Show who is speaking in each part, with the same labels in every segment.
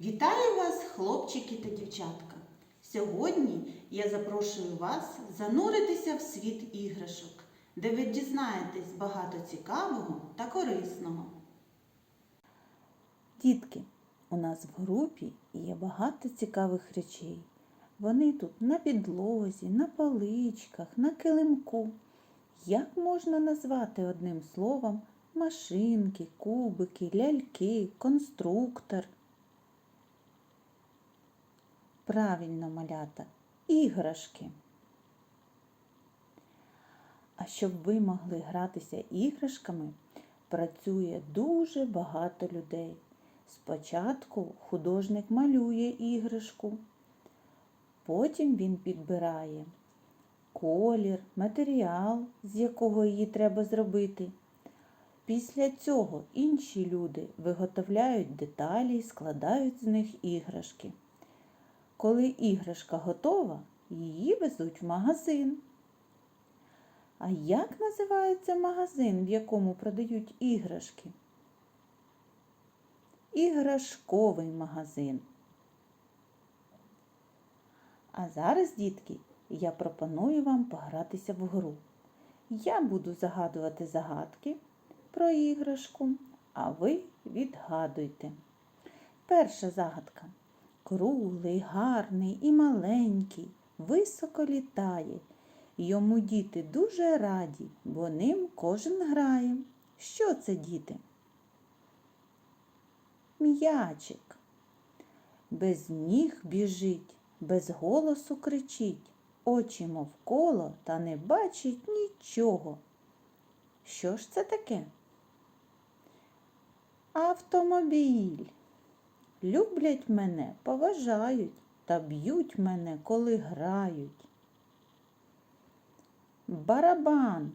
Speaker 1: Вітаю вас, хлопчики та дівчатка! Сьогодні я запрошую вас зануритися в світ іграшок, де ви дізнаєтесь багато цікавого та корисного.
Speaker 2: Дітки, у нас в групі є багато цікавих речей. Вони тут на підлозі, на поличках, на килимку. Як можна назвати одним словом машинки, кубики, ляльки, конструктор? Правильно, малята, іграшки. А щоб ви могли гратися іграшками, працює дуже багато людей. Спочатку художник малює іграшку, потім він підбирає колір, матеріал, з якого її треба зробити. Після цього інші люди виготовляють деталі і складають з них іграшки. Коли іграшка готова, її везуть в магазин. А як називається магазин, в якому продають іграшки? Іграшковий магазин. А зараз, дітки, я пропоную вам погратися в гру. Я буду загадувати загадки про іграшку, а ви відгадуйте. Перша загадка. Круглий, гарний і маленький, високо літає. Йому діти дуже раді, бо ним кожен грає. Що це діти? М'ячик. Без ніг біжить, без голосу кричить, очі мов коло та не бачить нічого. Що ж це таке? Автомобіль. Люблять мене, поважають та б'ють мене, коли грають. Барабан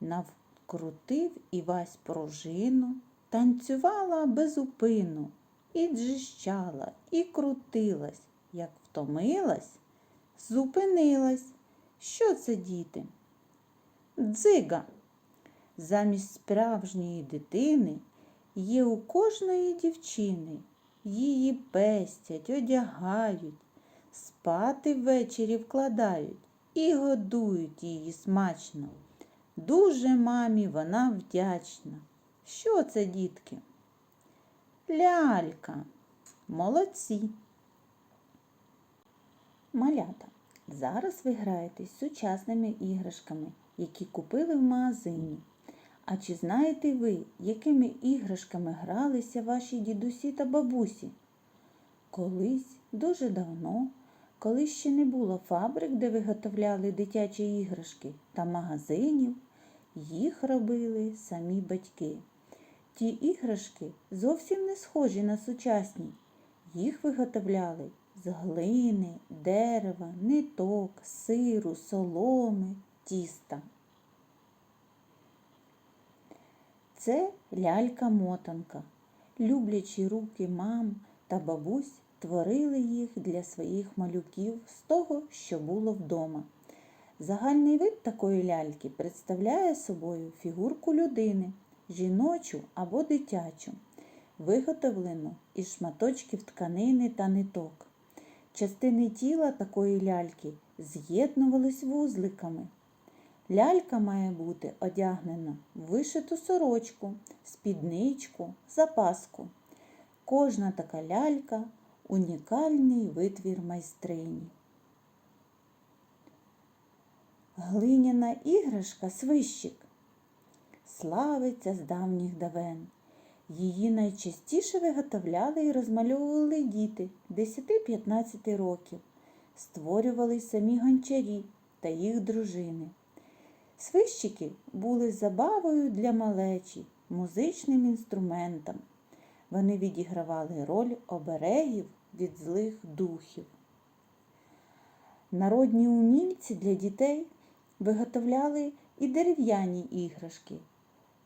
Speaker 2: навкрутив Івась пружину, танцювала безупину, і джищала, і крутилась, як втомилась, зупинилась. Що це, діти? Дзига. Замість справжньої дитини є у кожної дівчини. Її пестять, одягають, спати ввечері вкладають і годують її смачно. Дуже мамі вона вдячна. Що це, дітки? Лялька. Молодці. Малята. Зараз ви граєтесь сучасними іграшками, які купили в магазині. А чи знаєте ви, якими іграшками гралися ваші дідусі та бабусі? Колись, дуже давно, коли ще не було фабрик, де виготовляли дитячі іграшки та магазинів, їх робили самі батьки. Ті іграшки зовсім не схожі на сучасні. Їх виготовляли з глини, дерева, ниток, сиру, соломи, тіста. Це лялька-мотанка. Люблячі руки мам та бабусь творили їх для своїх малюків з того, що було вдома. Загальний вид такої ляльки представляє собою фігурку людини, жіночу або дитячу, виготовлену із шматочків тканини та ниток. Частини тіла такої ляльки з'єднувались вузликами. Лялька має бути одягнена в вишиту сорочку, спідничку, запаску. Кожна така лялька унікальний витвір майстрині. Глиняна іграшка свищик славиться з давніх давен. Її найчастіше виготовляли і розмальовували діти 10-15 років, створювали самі гончарі та їх дружини. Свищики були забавою для малечі, музичним інструментом. Вони відігравали роль оберегів від злих духів. Народні умільці для дітей виготовляли і дерев'яні іграшки.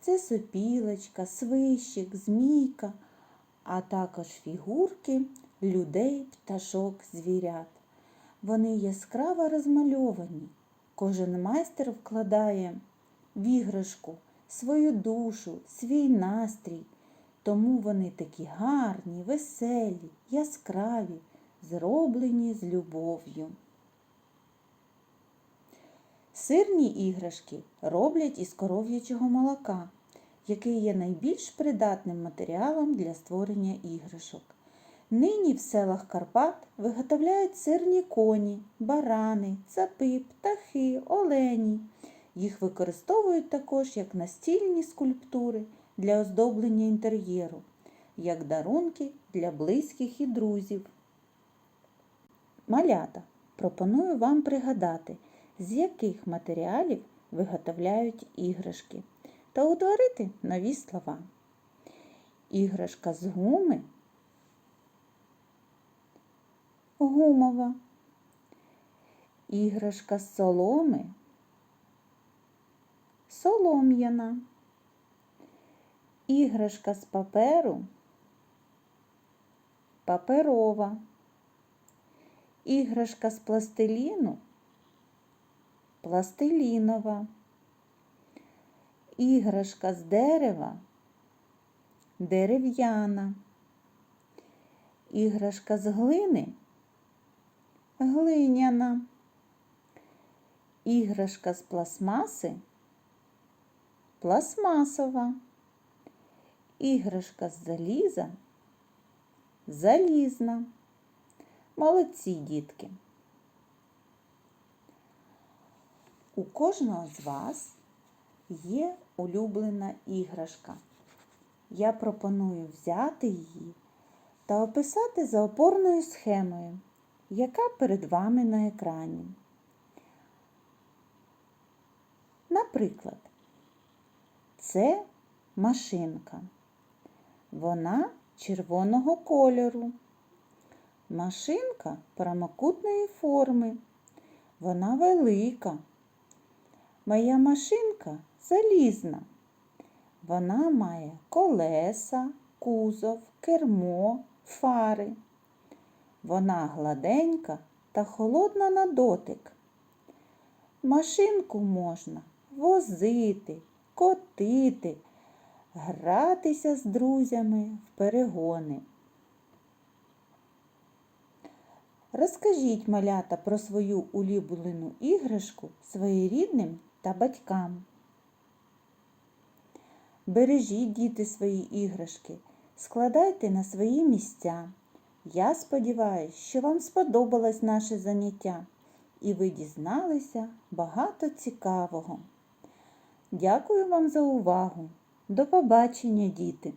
Speaker 2: Це сопілочка, свищик, змійка, а також фігурки людей, пташок, звірят. Вони яскраво розмальовані. Кожен майстер вкладає в іграшку свою душу, свій настрій. тому вони такі гарні, веселі, яскраві, зроблені з любов'ю. Сирні іграшки роблять із коров'ячого молока, який є найбільш придатним матеріалом для створення іграшок. Нині в селах Карпат виготовляють сирні коні, барани, цапи, птахи, олені. Їх використовують також як настільні скульптури для оздоблення інтер'єру, як дарунки для близьких і друзів. Малята, пропоную вам пригадати, з яких матеріалів виготовляють іграшки, та утворити нові слова. Іграшка з гуми гумова. Іграшка з соломи солом'яна. Іграшка з паперу паперова. Іграшка з пластиліну пластилінова. Іграшка з дерева дерев'яна. Іграшка з глини глиняна. Іграшка з пластмаси пластмасова. Іграшка з заліза залізна. Молодці дітки. У кожного з вас є улюблена іграшка. Я пропоную взяти її та описати за опорною схемою, яка перед вами на екрані. Наприклад, це машинка. Вона червоного кольору. Машинка прямокутної форми. Вона велика. Моя машинка залізна. Вона має колеса, кузов, кермо, фари. Вона гладенька та холодна на дотик. Машинку можна возити, котити, гратися з друзями в перегони. Розкажіть малята про свою улюблену іграшку своєрідним та батькам. Бережіть діти свої іграшки, складайте на свої місця. Я сподіваюся, що вам сподобалось наше заняття і ви дізналися багато цікавого. Дякую вам за увагу. До побачення, діти!